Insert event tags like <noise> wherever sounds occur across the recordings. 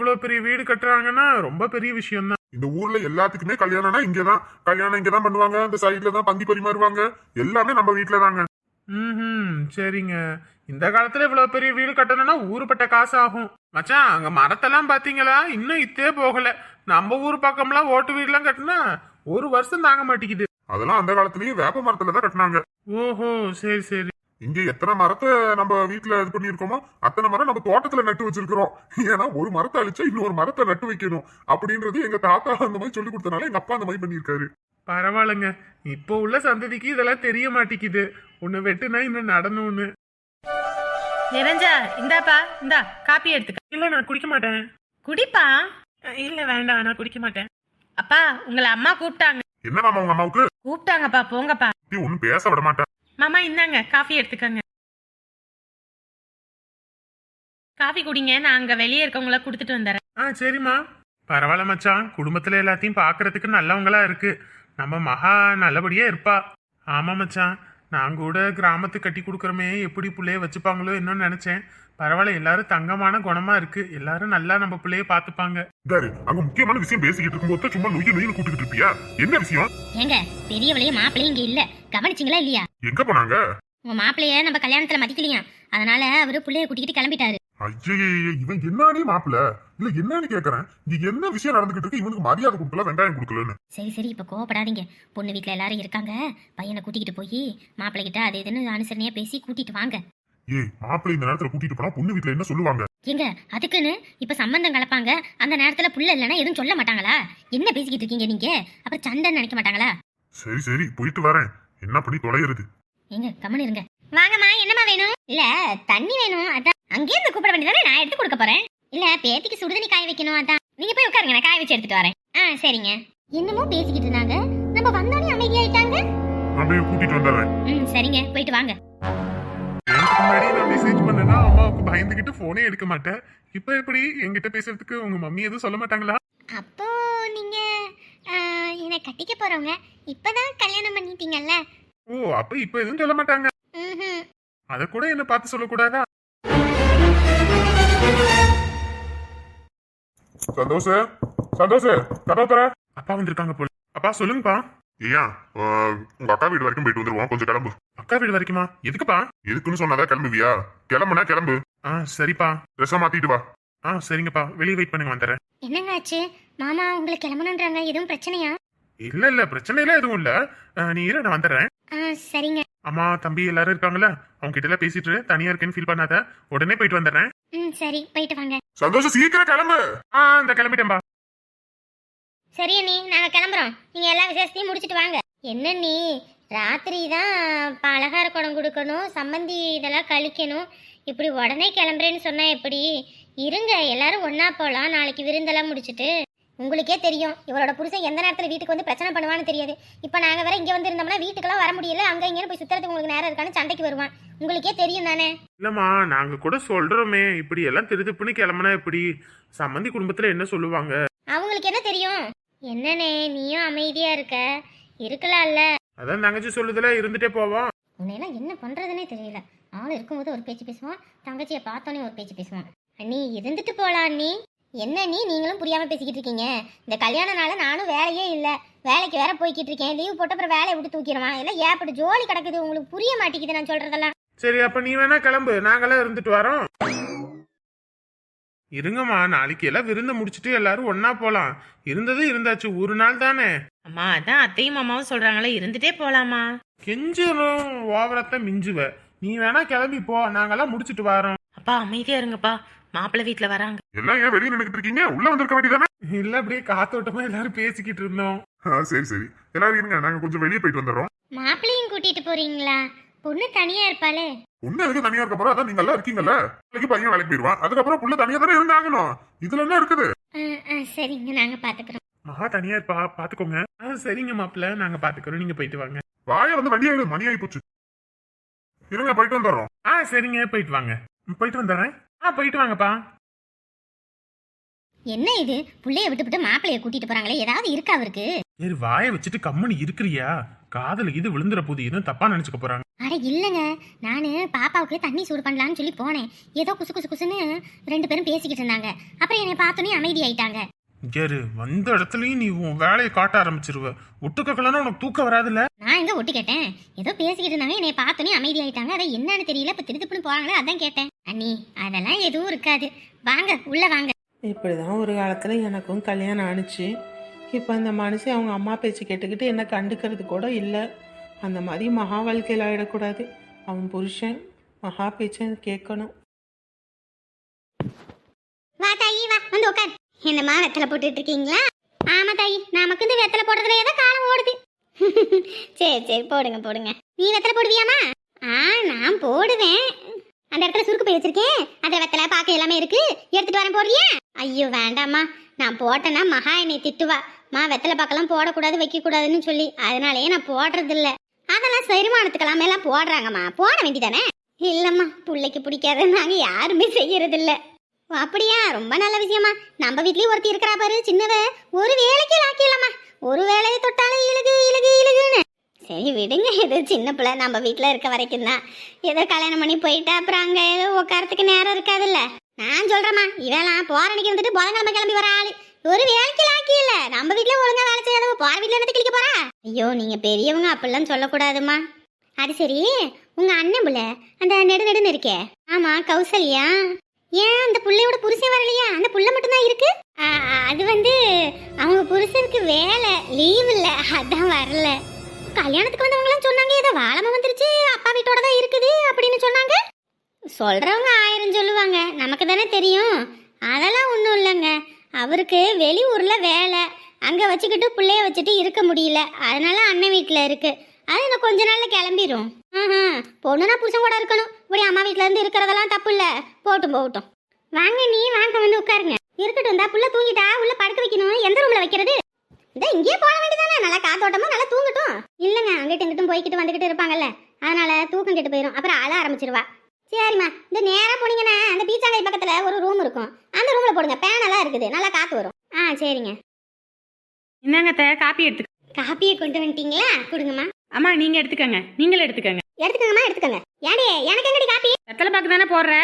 இவ்வளவு பெரிய வீடு கட்டுறாங்கன்னா ரொம்ப பெரிய விஷயம் தான் இந்த ஊர்ல எல்லாத்துக்குமே கல்யாணம்னா இங்கதான். கல்யாணம் இங்கதான் பண்ணுவாங்க. அந்த சைட்ல தான் பந்தி பரிமாறுவாங்க எல்லாமே நம்ம வீட்டுல தாங்க ம் சரிங்க. இந்த காலத்துல இவ்வளவு பெரிய வீடு கட்டணும்னா ஊருப்பட்ட காசு ஆகும் மச்சான் அங்க மரத்தெல்லாம் பாத்தீங்களா? இன்னும் இத்தே போகல. நம்ம ஊர் பக்கம்லாம் ஓட்டு வீடுலாம் கட்டினா ஒரு வருஷம் தாங்க மாட்டேங்குது. அதெல்லாம் அந்த காலத்திலயும் வேப்ப மரத்துல தான் கட்டினாங்க. ஓஹோ சரி சரி. இங்க எத்தனை மரத்தை நம்ம வீட்டுல இது பண்ணிருக்கோமோ அத்தனை மரம் நம்ம தோட்டத்துல நட்டு வச்சிருக்கிறோம். ஏன்னா ஒரு மரத்தை அழிச்சா இன்னொரு மரத்தை நட்டு வைக்கணும். அப்படின்றது எங்க தாத்தா அந்த மாதிரி சொல்லி கொடுத்தனால எங்க அப்பா அந்த மாதிரி பண்ணியிருக்காரு. பரவாயில்லைங்க. இப்போ உள்ள சந்ததிக்கு இதெல்லாம் தெரிய மாட்டேங்குது. ஒன்னு வெட்டுனா இன்னும் நடணும்னு. நிறைஞ்சா இந்தாப்பா இந்தா காப்பி எடுத்துக்க. இல்ல நான் குடிக்க மாட்டேன். குடிப்பா? இல்ல வேண்டாம் நான் குடிக்க மாட்டேன். அப்பா உங்களை அம்மா கூப்பிட்டாங்க. என்ன மாமா உங்க அம்மாவுக்கு? கூப்பிட்டாங்கப்பா போங்கப்பா. நீ ஒன்னும் பேச விட மாட்டேன் மாமா இந்தாங்க காஃபி எடுத்துக்கங்க. காஃபி குடிங்க நான் அங்க வெளியே இருக்கவங்கள கொடுத்துட்டு வந்துடுறேன் ஆ சரிம்மா. பரவாயில்ல மச்சான். குடும்பத்துல எல்லாத்தையும் பாக்குறதுக்கு நல்லவங்களா இருக்கு. நம்ம மகா நல்லபடியா இருப்பா. ஆமா மச்சான். நான் கூட கிராமத்து கட்டி கொடுக்குறமே எப்படி பிள்ளைய வச்சுப்பாங்களோ என்னன்னு நினைச்சேன். பரவாயில்ல எல்லாரும் தங்கமான குணமா இருக்கு. எல்லாரும் நல்லா நம்ம பிள்ளைய பார்த்துப்பாங்க. இந்தாரு அங்க முக்கியமான விஷயம் பேசிக்கிட்டு இருக்கும்போது சும்மா நொய்ய நொய்யு கூட்டிட்டு இருப்பியா? என்ன விஷயம்? ஏங்க பெரியவளையும் மாப்பிள்ளையும் இங்க இல்ல. கவனிச்சிங்களா இல்லையா? எங்க போனாங்க? உங்க மாப்பிள்ளைய நம்ம கல்யாணத்துல மதிக்கலையா? அதனால அவரு புள்ளைய கூட்டிக்கிட்டு கிளம்பிட்டாரு. ஐயே இவன் என்னன்னு மாப்பிள இல்ல என்னன்னு கேக்குறேன். இங்க என்ன விஷயம் நடந்துகிட்டு இருக்கு? இவனுக்கு மரியாதை கொடுக்கல வெங்காயம் கொடுக்கலன்னு. சரி சரி இப்ப கோவப்படாதீங்க. பொண்ணு வீட்ல எல்லாரும் இருக்காங்க. பையனை கூட்டிக்கிட்டு போய் மாப்பிள்ளை கிட்ட அது இதுன்னு அனுசரணையா பேசி கூட்டிட்டு வாங்க. ஏய் மாப்பிள்ளை இந்த நேரத்துல கூட்டிட்டு போனா பொண்ணு வீட்டுல என்ன சொல்லுவாங்க? ஏங்க அதுக்குன்னு இப்ப சம்பந்தம் கலப்பாங்க. அந்த நேரத்துல புள்ள இல்லைன்னா எதுவும் சொல்ல மாட்டாங்களா? என்ன பேசிக்கிட்டு இருக்கீங்க நீங்க? அப்புறம் சண்டைன்னு நினைக்க மாட்டாங்களா? சரி சரி போயிட்டு வரேன். என்ன பண்ணி தொலைகிறது ஏங்க கம்மன் இருங்க. வாங்கம்மா என்னம்மா வேணும்? இல்ல தண்ணி வேணும் அதான். அங்கேயே இருந்து கூப்பிட வேண்டியதானே நான் எடுத்து கொடுக்க போறேன். இல்ல பேத்திக்கு சுடுதண்ணி காய வைக்கணும் அதான். நீங்க போய் உட்காருங்க நான் காய வச்சு எடுத்துட்டு வரேன். ஆ சரிங்க. என்னமோ பேசிக்கிட்டு இருந்தாங்க. நம்ம வந்தோடனே அமைதியாயிட்டாங்க. அப்படியே கூட்டிட்டு வந்துடுறேன். ம் சரிங்க போயிட்டு வாங்க. முன்னாடி நான் மெசேஜ் பண்ணேன்னா அம்மாவுக்கு பயந்துகிட்டு போனே எடுக்க மாட்டேன் இப்போ எப்படி? என்கிட்ட பேசுறதுக்கு உங்க மம்மி எதுவும் சொல்ல மாட்டாங்களா? அப்போ நீங்க என்னை கட்டிக்க போறவங்க இப்பதான் கல்யாணம் பண்ணிட்டீங்கல்ல? ஓ அப்ப இப்போ எதுவும் சொல்ல மாட்டாங்க. அத கூட என்ன பார்த்து சொல்லக்கூடாதா? சந்தோஷ சந்தோஷ கதவை தர அப்பா வந்திருக்காங்க போல. அப்பா சொல்லுங்கப்பா. ஏன்? உங்க அக்கா வீடு வரைக்கும் போயிட்டு வந்துருவோம். கொஞ்சம் கிளம்பு. அக்கா வீடு வரைக்குமா? எதுக்குப்பா? எதுக்குன்னு சொன்னாதான் கிளம்புவியா? கிளம்புனா கிளம்பு. ஆ சரிப்பா. ட்ரெஸ்ஸை மாத்திட்டு வா. ஆ சரிங்கப்பா. வெளியே வெயிட் பண்ணுங்க வந்துடுறேன் என்னங்க ஆச்சு மாமா உங்களை கிளம்பணுன்றாங்க. எதுவும் பிரச்சனையா? இல்ல இல்ல. பிரச்சனை எல்லாம் எதுவும் இல்ல. நீ இரு நான் வந்துடுறேன் ஆ சரிங்க. அம்மா தம்பி எல்லாரும் இருக்காங்கல்ல? அவங்க கிட்ட எல்லாம் பேசிட்டு இரு. தனியா இருக்கேன்னு ஃபீல் பண்ணாத. உடனே போயிட்டு வந்துடுறேன் ம் சரி. போயிட்டு வாங்க. சந்தோஷம் சீக்கிரம் கிளம்பு. ஆ இந்த கிளம்பிட்டேன்பா. சரி அண்ணி நாங்க கிளம்புறோம். நீங்க எல்லா விசேஷத்தையும் முடிச்சிட்டு வாங்க. என்ன நீ ராத்திரி தான் பலகார குடம் கொடுக்கணும் சம்மந்தி இதெல்லாம் கழிக்கணும். இப்படி உடனே கிளம்புறேன்னு சொன்னா எப்படி? இருங்க எல்லாரும் ஒண்ணா போலாம் நாளைக்கு விருந்தெல்லாம் முடிச்சிட்டு. உங்களுக்கே தெரியும் இவரோட புருஷன் எந்த நேரத்தில் வீட்டுக்கு வந்து பிரச்சனை பண்ணுவான்னு தெரியாது. இப்போ நாங்கள் வேற இங்கே வந்து இருந்தோம்னா வீட்டுக்கெல்லாம் வர முடியல அங்கே இங்கேன்னு போய் சுத்துறதுக்கு உங்களுக்கு நேரம் இருக்கான்னு சண்டைக்கு வருவான். உங்களுக்கே தெரியும் தானே? இல்லம்மா நாங்க கூட சொல்றோமே இப்படி எல்லாம் திருதுப்புன்னு கிளம்புனா எப்படி? சம்மந்தி குடும்பத்துல என்ன சொல்லுவாங்க? அவங்களுக்கு என்ன தெரியும்? என்னண்ணே நீயும் அமைதியா இருக்க? இருக்கலாம்ல. அதான் தங்கச்சி சொல்லுதுல இருந்துட்டே போவோம். உன்னையெல்லாம் என்ன பண்றதுனே தெரியல. ஆள் இருக்கும்போது ஒரு பேச்சு பேசுவான் தங்கச்சியை பார்த்தோன்னே ஒரு பேச்சு பேசுவான். அண்ணி இருந்துட்டு போலாம் அண்ணி. என்ன நீ நீங்களும் புரியாம பேசிக்கிட்டு இருக்கீங்க. இந்த கல்யாணனால நானும் வேலையே இல்ல. வேலைக்கு வேற போய்கிட்டு இருக்கேன். லீவ் போட்டு அப்புறம் வேலையை விட்டு தூக்கிடுவான். எல்லாம் ஏப்பட்டு ஜோலி கிடக்குது உங்களுக்கு புரிய மாட்டேங்குது நான் சொல்றதெல்லாம். சரி அப்ப நீ வேணா கிளம்பு. நாங்கெல்லாம் இருந்துட்டு வரோம். இருங்கம்மா நாளைக்கு எல்லாம் விருந்து முடிச்சிட்டு எல்லாரும் ஒண்ணா போலாம். இருந்தது இருந்தாச்சு ஒரு நாள் தானே? அம்மா அதான் அத்தையும் மாமாவும் சொல்றாங்களே இருந்துட்டே போலாமா? கெஞ்சலும் ஓவரத்தை மிஞ்சுவ. நீ வேணா கிளம்பி போ நாங்கெல்லாம் முடிச்சிட்டு வரோம். அப்பா அமைதியா இருங்கப்பா. மாப்பிள்ளை வீட்டுல வராங்க. எல்லாம் ஏன் வெளியே நின்னுக்கிட்டு இருக்கீங்க? உள்ள வந்திருக்க வேண்டியதானே இல்ல அப்படியே காத்தோட்டமா எல்லாரும் பேசிக்கிட்டு இருந்தோம். சரி சரி. எல்லாரும் இருங்க நாங்க கொஞ்சம் வெளியே போயிட்டு வந்துடுறோம். மாப்பிள்ளையும் கூட்டிட்டு போறீங்களா? பொண்ணு தனியா இருப்பாளே. பொண்ணு எதுக்கு தனியா இருக்க போறோம் அதான் நீங்க எல்லாம் இருக்கீங்கல்ல நாளைக்கு பையன் வேலைக்கு போயிருவான். அதுக்கப்புறம் புள்ள தனியா தானே இருந்தாகணும். இதுல என்ன இருக்குது? சரிங்க நாங்க பாத்துக்கிறோம். மகா தனியா இருப்பா? பாத்துக்கோங்க. ஆ, சரிங்க மாப்பிள்ள. நாங்க பாத்துக்கிறோம். நீங்க போயிட்டு வாங்க. வாய வந்து வண்டியா எடு, மணி ஆகி போச்சு இருங்க போயிட்டு வந்துடுறோம். ஆ சரிங்க. போயிட்டு வாங்க. போயிட்டு வந்துடுறேன். ஆ போயிட்டு வாங்கப்பா. என்ன இது? புள்ளைய விட்டுவிட்டு மாப்பிள்ளைய கூட்டிட்டு போறாங்களே. ஏதாவது இருக்கா அவருக்கு? சரி வாயை வச்சுட்டு கம்முனு இருக்கிறியா? காதுல இது விழுந்துற போது எதுவும் தப்பா நினைச்சுக்க போறாங்க? அட இல்லைங்க. நான் பாப்பாவுக்கு தண்ணி சூடு பண்ணலான்னு சொல்லி போனேன். ஏதோ குசு குசு குசுன்னு ரெண்டு பேரும் பேசிக்கிட்டு இருந்தாங்க. அப்புறம் என்னை பார்த்தோன்னே அமைதி ஆயிட்டாங்க. கேரு வந்த இடத்துலயும் நீ உன் வேலையை காட்ட ஆரம்பிச்சிருவ. ஒட்டுக்கலன்னா உனக்கு தூக்கம் வராதுல்ல? நான் எங்க ஒட்டு கேட்டேன்? ஏதோ பேசிக்கிட்டு இருந்தாங்க. என்னை பார்த்தோன்னே அமைதி ஆயிட்டாங்க. அதை என்னன்னு தெரியல. இப்போ திருத்துப்புன்னு போறாங்களே அதான் கேட்டேன். அண்ணி அதெல்லாம் எதுவும் இருக்காது. வாங்க உள்ள வாங்க. இப்படி தான் ஒரு காலத்தில் எனக்கும் கல்யாணம் ஆணுச்சு. இப்போ அந்த மனுஷன் அவங்க அம்மா பேச்சு கேட்டுக்கிட்டு என்ன கண்டுக்கிறது கூட இல்லை. அந்த மாதிரி மகா வாழ்க்கையில் ஆகிடக்கூடாது அவன் புருஷன் மகா பேச்சை கேட்கணும். வா தாயி வா வந்து உட்கார் என்னம்மா வெத்தலை போட்டுட்டு இருக்கீங்களா? ஆமா தாயி நமக்கு இந்த வெத்தலை போடுறதுல ஏதோ காலம் ஓடுது. <laughs> சரி சரி போடுங்க போடுங்க. நீ வெத்தலை போடுவியாமா ஆ நான் போடுவேன். அந்த இடத்துல சுருக்கு போய் வச்சிருக்கேன். அந்த வெத்தலை பாக்க எல்லாமே இருக்கு. எடுத்துட்டு வரேன் போடுறியா? ஐயோ வேண்டாம்மா. நான் போட்டேன்னா மகா என்னை திட்டுவா. மா வெத்தலை பாக்கெல்லாம் போடக்கூடாது வைக்கக்கூடாதுன்னு சொல்லி. அதனாலயே நான் போடுறதில்ல. அதெல்லாம் செரிமானத்துக்கெல்லாமே எல்லாம் போடுறாங்கம்மா. போட வேண்டிதானே இல்லைம்மா பிள்ளைக்கு பிடிக்காத நாங்கள் யாருமே செய்யறதில்ல. ஓ, அப்படியா? ரொம்ப நல்ல விஷயமா நம்ம வீட்லயும் ஒருத்தி இருக்கிறா பாரு சின்னவ. ஒரு வேலைக்கு லாக்கியலம்மா ஒரு வேலையை தொட்டாலும் இழுகு இழுகு இழுகுன்னு. சரி விடுங்க. இது சின்ன பிள்ளை. நம்ம வீட்டில் இருக்க வரைக்கும் தான் ஏதோ கல்யாணம் பண்ணி போயிட்டா அப்புறம் அங்கே ஏதோ உட்காரத்துக்கு நேரம் இருக்காதுல்ல. நான் சொல்கிறேம்மா இவெல்லாம் போகிற அன்னைக்கு வந்துட்டு புதன்கிழமை கிளம்பி வர ஆள். ஒரு வேலைக்கு லாக்கி இல்ல. நம்ம வீட்டில் ஒழுங்கா வேலை செய்யாத போற வீட்டில் வந்து கிளிக்க போறா? ஐயோ நீங்க பெரியவங்க அப்படிலாம் சொல்லக்கூடாதும்மா. அது சரி உங்க அண்ணன் புள்ள அந்த நெடு நெடுன்னு இருக்கே. ஆமா கௌசல்யா. ஏன் அந்த புள்ளையோட புருஷன் வரலையா? அந்த புள்ள மட்டும்தான் இருக்கு? ஆ, ஆ, அது வந்து அவங்க புருஷனுக்கு வேலை லீவ் இல்ல. அதான் வரல. கல்யாணத்துக்கு வந்தவங்களாம் சொன்னாங்க ஏதோ வாழமை வந்துருச்சு அப்பா வீட்டோட தான் இருக்குது அப்படின்னு சொன்னாங்க. சொல்றவங்க ஆயிரம் சொல்லுவாங்க. நமக்கு தானே தெரியும். அதெல்லாம் ஒன்றும் இல்லைங்க. அவருக்கு வெளியூர்ல வேலை. அங்கே வச்சுக்கிட்டு பிள்ளைய வச்சுட்டு இருக்க முடியல. அதனால அண்ணன் வீட்டில் இருக்கு. அது இன்னும் கொஞ்ச நாளில் கிளம்பிரும். ஆஹா பொண்ணுனா புருஷன் கூட இருக்கணும். இப்படி அம்மா வீட்டிலேருந்து இருந்து இருக்கிறதெல்லாம் தப்பு இல்லை. போட்டும் போகட்டும். வாங்க நீ வாங்க வந்து உட்காருங்க. இருக்கட்டும் தான் புள்ள தூங்கிட்டா உள்ள படுக்க வைக்கணும். எந்த ரூம்ல வைக்கிறது? இந்த இங்கேயே போக வேண்டியதானே நல்லா காத்தோட்டமா நல்லா தூங்கட்டும். இல்லைங்க அங்கிட்டு இங்கிட்டும் போய்கிட்டு வந்துகிட்டு இருப்பாங்கல்ல. அதனால தூக்கம் கெட்டு போயிடும் அப்புறம் அழ ஆரம்பிச்சிருவா. சரிம்மா இந்த நேரா போனீங்கன்னா அந்த பீச்சாங்கை பக்கத்துல ஒரு ரூம் இருக்கும். அந்த ரூம்ல போடுங்க. பேனெல்லாம் இருக்குது. நல்லா காத்து வரும். ஆ சரிங்க. என்னங்க அத்தை, காப்பி எடுத்துக்க காப்பியை கொண்டு வந்துட்டீங்களா? கொடுங்கம்மா. அம்மா நீங்க எடுத்துக்கங்க. நீங்களும் எடுத்துக்கங்க. எடுத்துக்கங்கம்மா எடுத்துக்கங்க. ஏடி எனக்கு எங்கடி காப்பி? வெத்தலை பாக்கு தானே போடுற?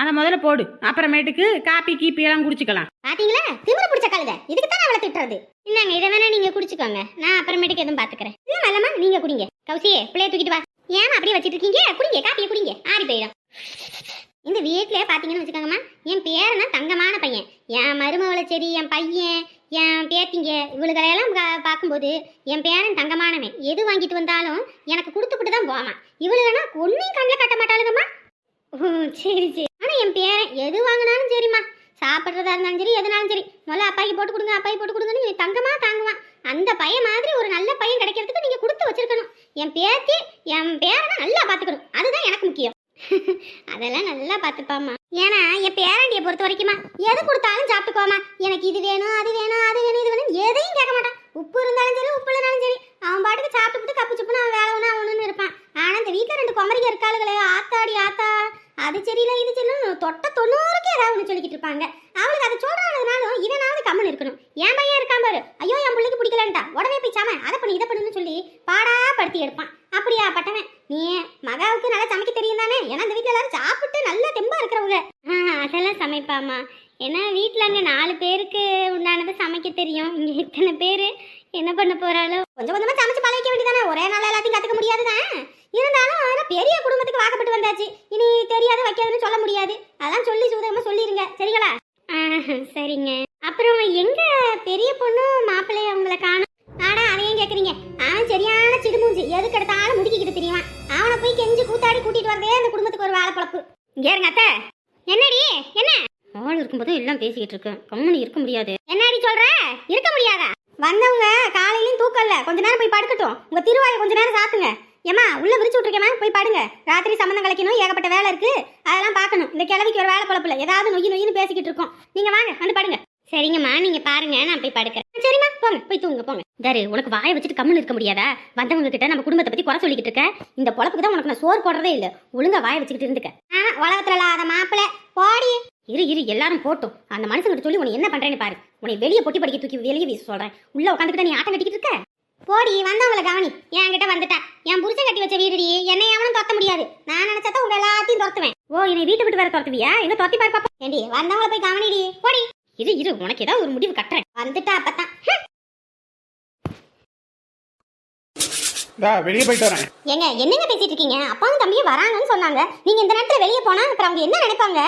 அதை முதல்ல போடு. அப்புறமேட்டுக்கு காப்பி கீப்பி எல்லாம் குடிச்சுக்கலாம். பாத்தீங்களா? திமிரு பிடிச்ச கழுத. இதுக்கு தான் அவளை திட்டுறது. இந்தாங்க இதை வேணா நீங்க குடிச்சுக்கோங்க. நான் அப்புறமேட்டுக்கு எதுவும் பாத்துக்கிறேன். இல்ல மல்லம்மா நீங்க குடிங்க. கௌசியே பிள்ளைய தூக்கிட்டு வா. ஏமா அப்படியே வச்சுட்டு இருக்கீங்க? குடிங்க காப்பியை குடிங்க. ஆறி போயிடும். இந்த வீட்டில் பார்த்தீங்கன்னு வச்சுக்கோங்கம்மா என் பேரனா தங்கமான பையன். என் மருமவளை சரி என் பையன் என் பேத்திங்க இவளுகளையெல்லாம் பார்க்கும்போது என் பேரன் தங்கமானவன். எது வாங்கிட்டு வந்தாலும் எனக்கு கொடுத்துக்கிட்டு தான் போவான். இவளுகனா ஒன்றையும் கண்ணில் கட்ட மாட்டாளுங்கம்மா ஓ சரி சரி. ஆனால் என் பேரன் எது வாங்கினாலும் சரிம்மா. சாப்பிட்றதா இருந்தாலும் சரி எதுனாலும் சரி. முதல்ல அப்பாய்க்கு போட்டு கொடுங்க அப்பாய்க்கு போட்டு கொடுங்கன்னு தங்கமாக தாங்குவான். அந்த பையன் மாதிரி ஒரு நல்ல பையன் கிடைக்கிறதுக்கு நீங்கள் கொடுத்து வச்சிருக்கணும். என் பேத்தி என் பேரனை நல்லா பார்த்துக்கணும் அதுதான் எனக்கு முக்கியம். <laughs> அதெல்லாம் நல்லா பார்த்துப்பாம்மா ஏன்னா என் பேரண்டியை பொறுத்த வரைக்குமா எது கொடுத்தாலும் சாப்பிட்டுக்கோமா எனக்கு இது வேணும் அது வேணும் அது வேணும் இது வேணும் எதையும் கேட்க மாட்டான். உப்பு இருந்தாலும் சரி உப்பு இல்லைனாலும் சரி. அவன் பாட்டுக்கு சாப்பிட்டுட்டு கப்பு சுப்புன்னு அவன் வேலை ஒன்று அவனுன்னு இருப்பான். ஆனால் இந்த வீட்டில் ரெண்டு குமரிங்க இருக்காளுகளே ஆத்தாடி ஆத்தா. அது சரியில்லை இது சரியில்லை தொட்ட தொண்ணூறுக்கு ஏதாவது ஒன்று சொல்லிக்கிட்டு இருப்பாங்க. அவளுக்கு அதை சொல்றாங்கனாலும் இதனாவது கம்மன் இருக்கணும். என் பையன் இருக்கான் பாரு. ஐயோ என் பிள்ளைக்கு பிடிக்கலன்ட்டா. உடனே போய் சாம அதை பண்ணி இதை பண்ணுன்னு சொல்லி பாடா படுத்தி எடுப்பான். அப்படியா பட்டவன். நீ மகாவுக்கு நல்லா சமைக்க தெரியும் தானே? ஏன்னா இந்த வீட்டில் எல்லாரும் சாப்பிட்டு நல்லா தெம்பா இருக்கிறவங்க. அதெல்லாம் சமைப்பாம்மா. ஏன்னா வீட்டில் அங்கே நாலு பேருக்கு உண்டானதை சமைக்க தெரியும். இங்கே இத்தனை பேர் என்ன பண்ண போகிறாலும் கொஞ்சம் கொஞ்சமாக சமைச்சு பழகிக்க வேண்டியதானே ஒரே நாள் எல்லாத்தையும் கற்றுக்க முடியாதுதான் இருந்தாலும் ஆனால் பெரிய குடும்பத்துக்கு வாக்கப்பட்டு வந்தாச்சு. இனி தெரியாது வைக்காதுன்னு சொல்ல முடியாது. அதான் சொல்லி சூதகமாக சொல்லிடுங்க சரிங்களா? சரிங்க. அப்புறம் எங்க பெரிய பொண்ணு மாப்பிள்ளைய அவங்கள காணும்? ஆடா அதையும் கேக்குறீங்க. அவன் சரியான சிடுமூஞ்சி. எதுக்கு எடுத்தாலும் முடுக்கிக்கிட்டு தெரியுமா? அவனை போய் கெஞ்சி கூத்தாடி கூட்டிட்டு வரதே அந்த குடும்பத்துக்கு ஒரு வாழைப்பழப்பு இங்க இருங்க அத்தை. என்னடி? என்ன? ஆள் இருக்கும்போது எல்லாம் பேசிக்கிட்டு இருக்கு கம்முனு இருக்க முடியாது. என்னடி சொல்ற? இருக்க முடியாதா? வந்தவங்க காலையிலயும் தூக்கல்ல கொஞ்ச நேரம் போய் படுக்கட்டும். உங்க திருவாயை கொஞ்ச நேரம் சாத்துங்க. ஏமா உள்ள விரிச்சு விட்டுருக்கேமா போய் பாடுங்க. ராத்திரி சம்மந்தம் கலைக்கணும் ஏகப்பட்ட வேலை இருக்கு. அதெல்லாம் பார்க்கணும். இந்த கிழவிக்கு ஒரு வேலை பழப்பில்ல ஏதாவது நொய்யு நொய்யுன்னு பேசிக்கிட்டு இருக்கோம். நீங்க வாங்க வந்து பாடுங்க. சரிங்கம்மா நீங்க பாருங்க. நான் போய் படுக்கிறேன். சரிம்மா போங்க. போய் தூங்க போங்க. தரு உனக்கு வாயை வச்சுட்டு கம்மல் இருக்க முடியாதா? வந்தவங்க கிட்ட நம்ம குடும்பத்தை பத்தி குறை சொல்லிக்கிட்டு இருக்க. இந்த பொழப்புக்கு தான் உனக்கு நான் சோறு போடுறதே இல்ல. ஒழுங்கா வாயை வச்சுக்கிட்டு இருந்துக்க. ஆமா உலகத்துல இல்லாத மாப்பிள போடி. இரு இரு எல்லாரும் போட்டும். அந்த மனுஷங்கிட்ட சொல்லி உனக்கு என்ன பண்றேன்னு பாரு. உன்னை வெளியே பொட்டி படிக்க தூக்கி வெளியே வீச சொல்றேன். உள்ள உட்காந்துக்கிட்ட நீ ஆட்டம் கட்டிக்கிட்டு இருக்க. போடி வந்தவங்கள கவனி. என்கிட்ட வந்துட்டா. என் புருஷன் கட்டி வச்ச வீடுடி என்னை எவனும் துரத்த முடியாது. நான் நினைச்சா உங்க எல்லாத்தையும் துரத்துவேன். ஓ என்னை வீட்டை விட்டு வேற துரத்துவியா? எங்க துரத்தி பாரு பாப்பா. ஏண்டி வந்தவங்கள போய் கவனிடி. போடி. இரு இரு உனக்கு ஏதாவது ஒரு முடிவு கட்டுறேன். வந்துட்டா அப்பதான். வெளியே போயிட்டு வரேன். ஏங்க என்னங்க பேசிட்டு இருக்கீங்க? அப்பாவும் தம்பியும் வராங்கன்னு சொன்னாங்க. நீங்க இந்த நேரத்துல வெளியே போனா அப்புறம் அவங்க என்ன நினைப்பாங்க?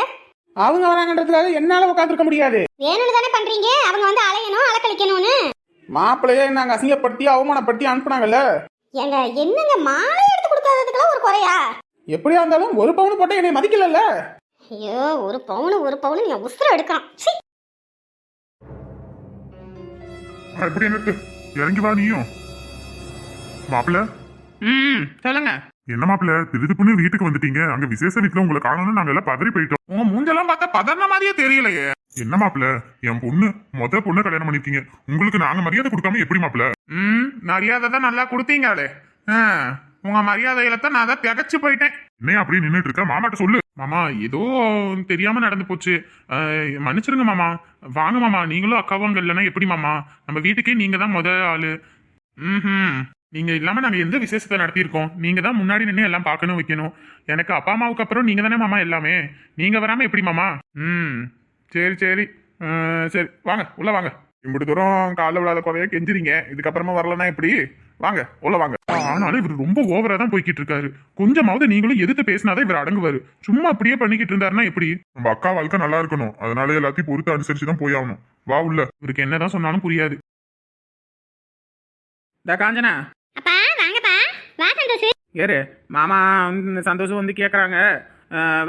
அவங்க வராங்கன்றதுக்காக என்னால உட்காந்துருக்க முடியாது. வேணும்னு தானே பண்றீங்க? அவங்க வந்து அலையணும் அலக்கழிக்கணும்னு. மாப்பிள்ளையே நாங்க அசிங்கப்படுத்தி அவமானப்படுத்தி அனுப்புனாங்கல்ல? ஏங்க என்னங்க மாலை எடுத்து கொடுக்காததுக்கெல்லாம் ஒரு குறையா? எப்படியா இருந்தாலும் ஒரு பவுன் போட்டா என்னை மதிக்கலல்ல? ஐயோ ஒரு பவுனு ஒரு பவுனு என் உசுர சீ ஆ, எப்படி இருக்கு? இறங்கி வா நீயும். மாப்பிள்ள? ம் சொல்லுங்க. என்ன மாப்பிள்ள? திருதுப்புன்னு வீட்டுக்கு வந்துட்டீங்க. அங்க விசேஷ வீட்டுல உங்களை காணணும்னு நாங்க எல்லாம் பதறி போயிட்டோம். உங்க மூஞ்செல்லாம் பார்த்தா பதறின மாதிரியே தெரியலையே. என்ன மாப்பிள்ள என் பொண்ணு முத பொண்ணு கல்யாணம் பண்ணிருக்கீங்க. உங்களுக்கு நாங்க மரியாதை கொடுக்காம எப்படி மாப்பிள்ள ம் மரியாதை தான் நல்லா கொடுத்தீங்களே உங்க மரியாதையில தான் நான் தான் திகச்சு போயிட்டேன். என்ன அப்படியே நின்னுட்டு இருக்க? மாமாட்ட சொல்லு. மாமா ஏதோ தெரியாம நடந்து போச்சு. மன்னிச்சிருங்க மாமா. வாங்க மாமா நீங்களும் அக்காவும் அங்க இல்லைன்னா எப்படி மாமா? நம்ம வீட்டுக்கே நீங்க தான் முத ஆளு. ம் நீங்க இல்லாம நாங்க எந்த விசேஷத்தை நடத்தியிருக்கோம்? நீங்க தான் முன்னாடி நின்று எல்லாம் பார்க்கணும் வைக்கணும். எனக்கு அப்பா அம்மாவுக்கு அப்புறம் நீங்க தானே மாமா எல்லாமே. நீங்க வராம எப்படி மாமா? ம். சரி சரி. சரி. வாங்க உள்ள வாங்க. இம்புட்டு தூரம் காலைல விழாத குறைய கெஞ்சிறீங்க. இதுக்கப்புறமா வரலன்னா எப்படி? வாங்க உள்ள வாங்க. ஆனாலும் இவர் ரொம்ப ஓவரா தான் போய்கிட்டு இருக்காரு. கொஞ்சமாவது நீங்களும் எதிர்த்து பேசினாதான் இவர் அடங்குவாரு. சும்மா அப்படியே பண்ணிக்கிட்டு இருந்தாருன்னா எப்படி? நம்ம அக்கா வாழ்க்கை நல்லா இருக்கணும். அதனால எல்லாத்தையும் பொறுத்து அனுசரிச்சு தான் போய் ஆகணும். வா உள்ள. இவருக்கு என்னதான் சொன்னாலும் புரியாது. காஞ்சனா. அப்பா வாங்கப்பா. வா சந்தோஷ். ஏறு. மாமா வந்து சந்தோஷம் வந்து கேட்குறாங்க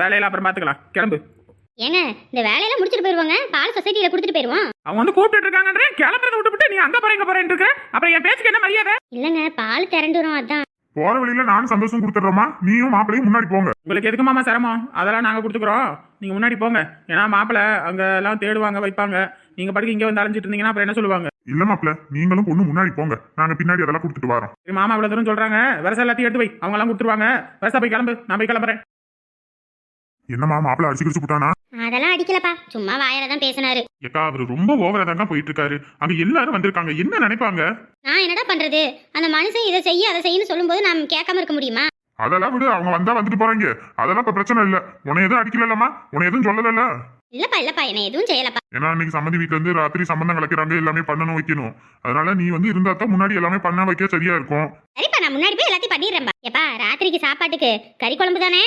வேலையில அப்புறம் பார்த்துக்கலாம் கிளம்பு. ஏங்க இந்த வேலையெல்லாம் முடிச்சுட்டு போயிருவாங்க. பால் சொசைட்டில கொடுத்துட்டு போயிருவோம். அவங்க வந்து கூப்பிட்டு இருக்காங்கன்ற கிளம்புறத விட்டுவிட்டு நீ அங்க போறீங்க போறேன்னு இருக்க. அப்புறம் என் பேச்சுக்கு என்ன மரியாதை? இல்லங்க பால் திரண்டு வரும் அதான். போற வழியில நானும் சந்தோஷம் கொடுத்துட்றோமா நீயும் மாப்பிளையும் முன்னாடி போங்க. உங்களுக்கு எதுக்கு மாமா சிரமம்? அதெல்லாம் நாங்கள் கொடுத்துக்குறோம். நீங்கள் முன்னாடி போங்க. ஏன்னா மாப்பிள்ளை அங்கே எல்லாம் தேடுவாங்க வைப்பாங்க. நீங்கள் படிக்க இங்கே வந்து அலைஞ்சிட்டு இருந்தீங்கன்னா அப்புறம் என்ன சொல்லுவாங்க? இல்ல மாப்பிள்ள நீங்களும் பொண்ணு முன்னாடி போங்க. நாங்க பின்னாடி அதெல்லாம் கொடுத்துட்டு வரோம். மாமா இவ்வளோ தூரம் சொல்கிறாங்க வருஷம் எல்லாத்தையும் எடுத்து வை. அவங்க எல்லாம் கொடுத்துருவாங்க. வருஷம் போய் கிளம்பு. நான் போய் கிளம்புறேன். என்னம்மா மாப்பிள்ள அடிச்சு கிடிச்சு போட்டானா? அதெல்லாம் அடிக்கலப்பா. சும்மா வாயில தான் பேசினாரு. ஏக்கா அவர் ரொம்ப ஓவரா தாங்க போயிட்டு இருக்காரு அங்க எல்லாரும் வந்திருக்காங்க. என்ன நினைப்பாங்க? நான் என்னடா பண்றது? அந்த மனுஷன் இதை செய்ய அதை செய்யன்னு சொல்லும்போது நான் கேட்காம இருக்க முடியுமா? அதெல்லாம் விடு அவங்க வந்தா வந்துட்டு போறாங்க. அதெல்லாம் இப்ப பிரச்சனை இல்ல. உன்னை எதுவும் அடிக்கலல்லம்மா? உன்னை எதுவும் சொல்லல இல்லப்பா இல்லப்பா என்ன எதுவும் செய்யலப்பா. ஏன்னா இன்னைக்கு சம்மந்தி வீட்டுல இருந்து ராத்திரி சம்பந்தம் கலக்கிறாங்க எல்லாமே பண்ணணும் வைக்கணும். அதனால நீ வந்து இருந்தா தான் முன்னாடி எல்லாமே பண்ண வைக்க சரியா இருக்கும். சரிப்பா நான் முன்னாடி போய் எல்லாத்தையும் பண்ணிடுறேன்ப்பா ஏப்பா ராத்திரிக்கு சாப்பாட்டுக்கு கறி குழம்பு தானே?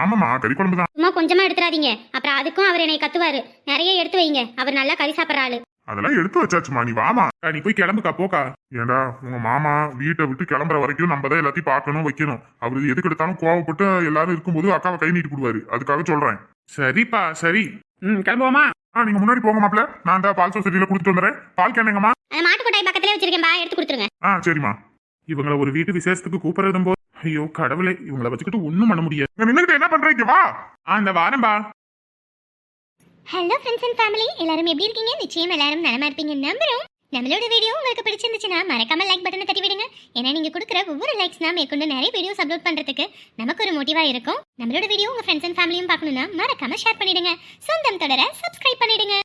ஆமாமா கறி குழம்பு தான். சும்மா கொஞ்சமா எடுத்துறாதீங்க. அப்புறம் அதுக்கும் அவர் என்னை கத்துவாரு. நிறைய எடுத்து வைங்க. அவர் நல்லா கறி சாப்பிட்ற ஆளு. அதெல்லாம் எடுத்து வச்சாச்சுமா நீ வாமா. நீ போய் கிளம்புக்கா போக்கா. ஏண்டா உங்க மாமா வீட்டை விட்டு கிளம்புற வரைக்கும் நம்ம தான் எல்லாத்தையும் பார்க்கணும் வைக்கணும். அவரு எதுக்கு எடுத்தாலும் கோவப்பட்டு எல்லாரும் இருக்கும்போது அக்காவை கை நீட்டி போடுவாரு. அதுக்காக சொல்றேன். சரிப்பா சரி. ம் கிளம்புவோமா? ஆ நீங்க முன்னாடி போங்க மாப்பிள்ள. நான் இந்த பால் சொசைட்டில கொடுத்துட்டு வந்துடுறேன் பால் கேனுங்கம்மா அந்த மாட்டுக்கொட்டாய் பக்கத்துலேயே வச்சிருக்கேன்பா எடுத்து கொடுத்துருங்க. ஆ சரிம்மா. இவங்கள ஒரு வீட்டு விசேஷத்துக்கு கூப்பிடுறதும் போது ஐயோ கடவுளே இவங்கள வச்சுக்கிட்டு ஒண்ணும் பண்ண முடியாது. இங்க நின்னுகிட்டு என்ன பண்றீங்க வா. ஆ இந்த வாரம்பா ஹலோ ஃப்ரெண்ட்ஸ் அண்ட் ஃபேமிலி எல்லாரும் எப்படி இருக்கீங்க? நிச்சயம் எல்லாரும் நலமா இருப்பீங்க நம்புறோம். நம்மளோட வீடியோ உங்களுக்கு பிடிச்சிருந்துச்சுன்னா மறக்காம லைக் பட்டனை தட்டி விடுங்க. ஏன்னா நீங்க கொடுக்குற ஒவ்வொரு லைக்ஸ் தான் மேற்கொண்டு நிறைய வீடியோஸ் அப்லோட் பண்றதுக்கு நமக்கு ஒரு மோட்டிவா இருக்கும். நம்மளோட வீடியோ உங்க ஃப்ரெண்ட்ஸ் அண்ட் ஃபேமிலியும் பார்க்கணும்னா மறக்காம ஷேர் பண்ணிடுங்க. சொந்தம் தொடர சப்ஸ்கிரைப் பண்ணிடுங்க.